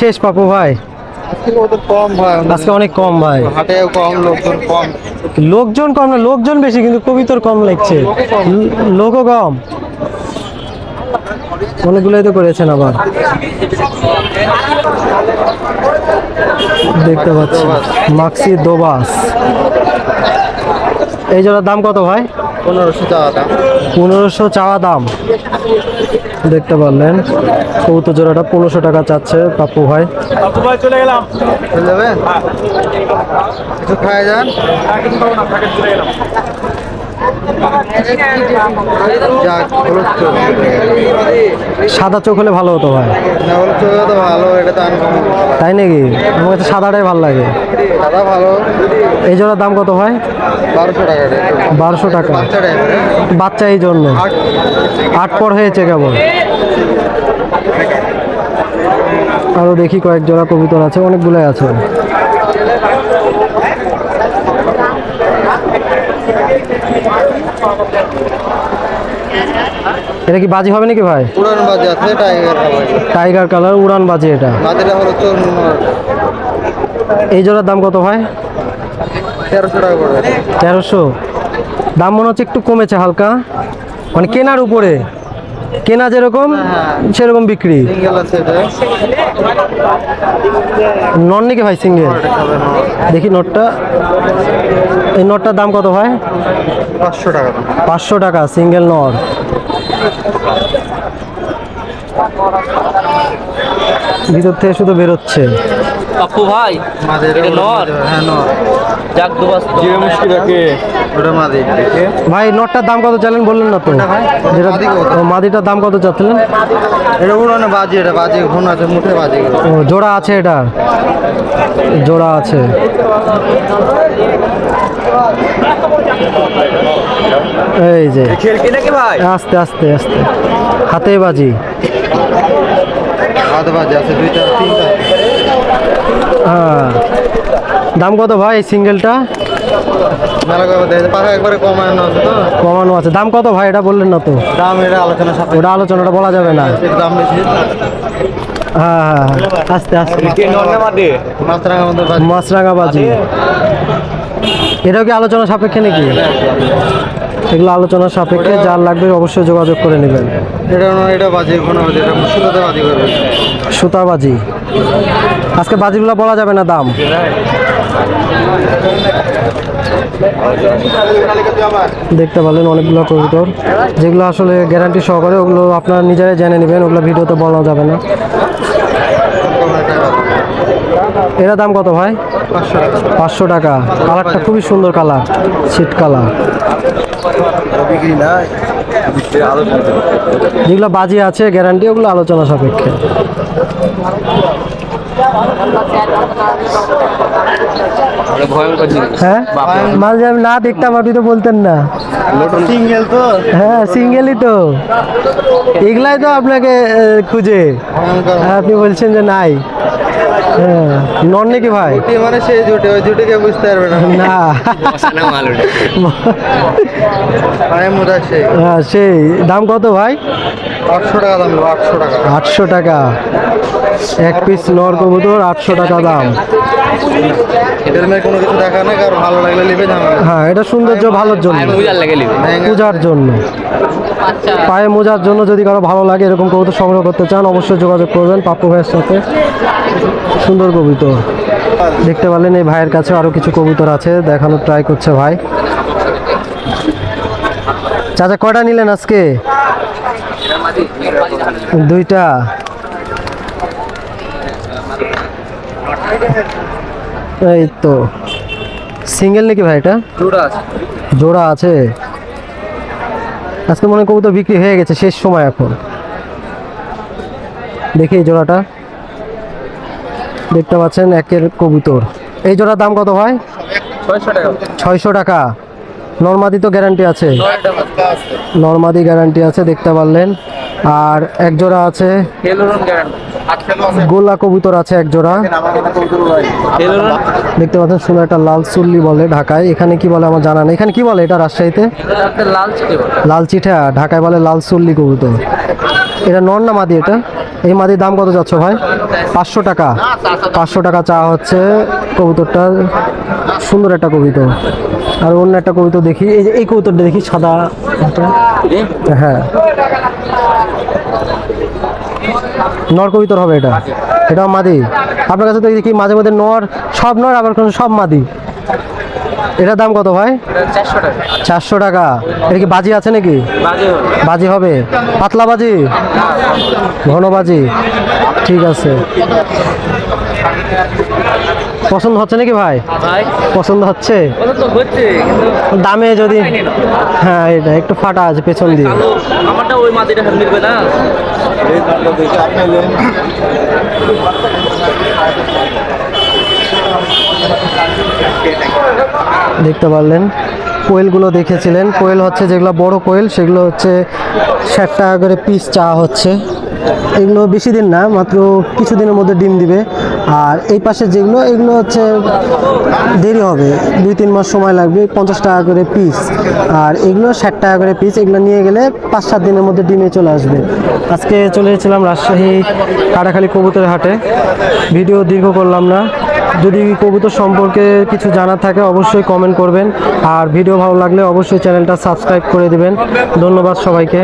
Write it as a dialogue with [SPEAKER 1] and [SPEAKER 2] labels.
[SPEAKER 1] শেষ পাপু ভাই।
[SPEAKER 2] আজকে কম ভাই।
[SPEAKER 1] আজকে অনেক কম ভাই।
[SPEAKER 2] হাটেও কম লোকজন কম।
[SPEAKER 1] লোকজন কম না লোকজন বেশি কিন্তু কবিতর কম লাগছে। লোকও কম। অনেকগুলোই তো করেছেন আবার। দেখতে পাচ্ছি। মাক্সি দোবাস। এই জোড়ার দাম কত ভাই?
[SPEAKER 2] পনেরোশো টাকা দাম।
[SPEAKER 1] পনেরোশো চাওয়া দাম। দেখতে পারলেন। কৌতো জোড়াটা পনেরোশো টাকা চাচ্ছে পাপ্পু ভাই।
[SPEAKER 2] চলে যাবেন? কিছু খাওয়া যান। যাক হলুদ
[SPEAKER 1] সাদা চোখ হলে ভালো হতো ভাই।
[SPEAKER 2] ভালো এটা
[SPEAKER 1] তাই নাকি? আমার কাছে সাদাটাই ভালো লাগে।
[SPEAKER 2] দাদা ভালো।
[SPEAKER 1] এই জোড়ার দাম কত ভাই?
[SPEAKER 2] বারোশো টাকা
[SPEAKER 1] বারোশো টাকা।
[SPEAKER 2] বাচ্চা
[SPEAKER 1] বাচ্চা এই জন্য। আট পর হয়েছে কেবল। আরও দেখি কয়েক জোড়া কবুতর আছে অনেকগুলোই আছে। এটা কি বাজি হবে নাকি ভাই?
[SPEAKER 2] পুরান বাজে আছে টাইগার
[SPEAKER 1] টাইগার কালার উড়ান বাজি এটা।
[SPEAKER 2] বাজেটা হলো
[SPEAKER 1] এই জোড়ার দাম কত ভাই?
[SPEAKER 2] তেরোশো টাকা পড়বে
[SPEAKER 1] তেরোশো। দাম মনে হচ্ছে একটু কমেছে হালকা। মানে কেনার উপরে। কেনা যেরকম সেরকম বিক্রি?
[SPEAKER 2] সিঙ্গেল আছে এটা।
[SPEAKER 1] নন নাকি ভাই সিঙ্গেল দেখি নোটটা। এই নোটটার দাম কত ভাই?
[SPEAKER 2] পাঁচশো টাকা
[SPEAKER 1] পাঁচশো টাকা সিঙ্গেল নট। ভিতর থেকে শুধু বেরোচ্ছে।
[SPEAKER 3] পাপ্পু ভাই
[SPEAKER 2] মাঝে
[SPEAKER 3] এটা নর?
[SPEAKER 2] হ্যাঁ ওটা
[SPEAKER 1] ভাই নটটার দাম কত চাইলেন বললেন না তো? যেটা মাদিটার দাম কত চাচ্ছিলেন?
[SPEAKER 2] এটা উড়ানো বাজি এটা বাজি ঘন আছে মুঠে বাজি।
[SPEAKER 1] ও জোড়া আছে এটা? জোড়া আছে। এই যে। আস্তে আস্তে আস্তে। হাতে বাজি।
[SPEAKER 2] হাত বাজি আছে দুইটা তিনটা।
[SPEAKER 1] হ্যাঁ দাম কত ভাই সিঙ্গেলটা?
[SPEAKER 2] কমানো আছে।
[SPEAKER 1] দাম কত ভাই? এটা বললেন না তো।
[SPEAKER 2] দাম এটা আলোচনা সাপেক্ষে
[SPEAKER 1] ওটা আলোচনাটা বলা যাবে না।
[SPEAKER 2] দাম বেশি
[SPEAKER 1] হ্যাঁ হ্যাঁ হ্যাঁ। আস্তে আস্তে। মাছরাঙা বাজি এটাও কি আলোচনা সাপেক্ষে নাকি? এগুলো আলোচনার সাপেক্ষে যার লাগবে অবশ্যই যোগাযোগ করে নেবেন।
[SPEAKER 2] এটা এটা বাজি ঘন বাজি বাজি করবে।
[SPEAKER 1] সুতা বাজি আজকে বাজিগুলো বলা যাবে না দাম। দেখতে পারলেন অনেকগুলো কবুতর। যেগুলো আসলে গ্যারান্টি সহকারে ওগুলো আপনারা নিজেরাই জেনে নেবেন, ওগুলো ভিডিওতে বলা যাবে না। এরা দাম কত ভাই?
[SPEAKER 2] পাঁচশো টাকা।
[SPEAKER 1] কালারটা খুবই সুন্দর কালার সিট কালার। যেগুলো বাজি আছে গ্যারান্টি ওগুলো আলোচনা সাপেক্ষে।
[SPEAKER 3] ভয়ঙ্কর জিনিস
[SPEAKER 1] হ্যাঁ? মাঝে আমি না দেখতাম আপনি তো বলতেন না।
[SPEAKER 2] সিঙ্গেল তো।
[SPEAKER 1] হ্যাঁ সিঙ্গেলই তো। এগুলাই তো আপনাকে খুঁজে। হ্যাঁ, আপনি বলছেন যে নাই। হ্যাঁ নন নাকি ভাই?
[SPEAKER 2] জুটি মানে সেই জুটে ওই জুটিকে বুঝতে পারবে না।
[SPEAKER 1] না। হ্যাঁ সেই। দাম কত ভাই?
[SPEAKER 2] আটশো টাকা দাম আটশো টাকা।
[SPEAKER 1] আটশো টাকা। এক পিস নর কবুতর আটশো টাকা দাম।
[SPEAKER 2] এদের মেয়ে কোনো কিছু দেখা নাই কারও ভালো লাগলে নিবে ঝামেলা
[SPEAKER 1] হ্যাঁ এটা সৌন্দর্য ভালোর জন্য।
[SPEAKER 3] লেগে লিবি।
[SPEAKER 1] পূজার জন্য। পায়ে মোজার জন্য যদি কারও ভালো লাগে এরকম কবুতর সংগ্রহ করতে চান অবশ্যই যোগাযোগ করবেন পাপ্পু ভাইয়ের সাথে। সুন্দর কবুতর। দেখতে পারলেন এই ভাইয়ের কাছে আরও কিছু কবুতর আছে দেখানোর ট্রাই করছে ভাই। চাচা কয়টা নিলেন আজকে? দুইটা। এই তো। সিঙ্গেল নাকি ভাই এটা?
[SPEAKER 3] দুটো আছে।
[SPEAKER 1] জোড়া আছে? আজকে মনে হয় কবুতর বিক্রি হয়ে গেছে শেষ সময় এখন। দেখি এই জোড়াটা। দেখতে পাচ্ছেন একের কবুতর। এই জোড়ার দাম কত ভাই?
[SPEAKER 3] ছয়শো টাকা।
[SPEAKER 1] নর্মাদি তো গ্যারান্টি আছে। নর্মাদি গ্যারান্টি আছে দেখতে পারলেন। আর এক জোড়া আছে গোলা কবুতর আছে এক জোড়া। দেখতে পাচ্ছেন শুনে একটা লাল চুল্লি বলে ঢাকায়। এখানে কি বলে আমার জানা নেই। এখানে কি বলে এটা রাজশাহীতে?
[SPEAKER 3] লাল চিঠি
[SPEAKER 1] চিঠা ঢাকায় বলে লাল চুল্লি কবুতর। এটা নর না মাদি এটা? এই মাদির দাম কত যাচ্ছ ভাই? পাঁচশো টাকা। পাঁচশো টাকা চা হচ্ছে কবুতরটা। সুন্দর একটা কবিতর। আর অন্য একটা কবিতর দেখি। এই যে এই কবুতরটা দেখি সাদা হ্যাঁ। নর কবিতর হবে এটা। এটা মাদি। আপনার কাছে তো দেখি মাঝে মধ্যে নর সব নর আবার কোনো সব মাদি? এটার দাম কত ভাই?
[SPEAKER 3] চারশো টাকা।
[SPEAKER 1] এটা কি বাজি আছে নাকি?
[SPEAKER 3] বাজি হবে।
[SPEAKER 1] পাতলা বাজি? ঘন বাজি। ঠিক আছে। পছন্দ হচ্ছে নাকি ভাই?
[SPEAKER 3] ভাই।
[SPEAKER 1] পছন্দ হচ্ছে?
[SPEAKER 3] কত তো হচ্ছে কিন্তু
[SPEAKER 1] দামে যদি হ্যাঁ এটা একটু ফাটা আছে পেছন দিয়ে।
[SPEAKER 3] আমারটা ওই না।
[SPEAKER 1] দেখতে পারলেন। কোয়েলগুলো দেখেছিলেন। কোয়েল হচ্ছে যেগুলো বড় কোয়েল সেগুলো হচ্ছে ষাট টাকা করে পিস চা হচ্ছে। এগুলো বেশি দিন না মাত্র কিছু দিনের মধ্যে ডিম দিবে। আর এই পাশে যেগুলো, এগুলো হচ্ছে দেরি হবে। দুই, তিন মাস সময় লাগবে, পঞ্চাশ টাকা করে পিস আর এগুলো ষাট টাকা করে পিস এগুলো নিয়ে গেলে পাঁচ, সাত দিনের মধ্যে ডিমে চলে আসবে। আজকে চলে এসেছিলাম রাজশাহী কাটাখালী কবুতরের হাটে। ভিডিও দীর্ঘ করলাম না। যদি কবুতর সম্পর্কে কিছু জানার থাকে, অবশ্যই কমেন্ট করবেন। আর ভিডিও ভালো লাগলে অবশ্যই চ্যানেলটা সাবস্ক্রাইব করে দেবেন। ধন্যবাদ সবাইকে।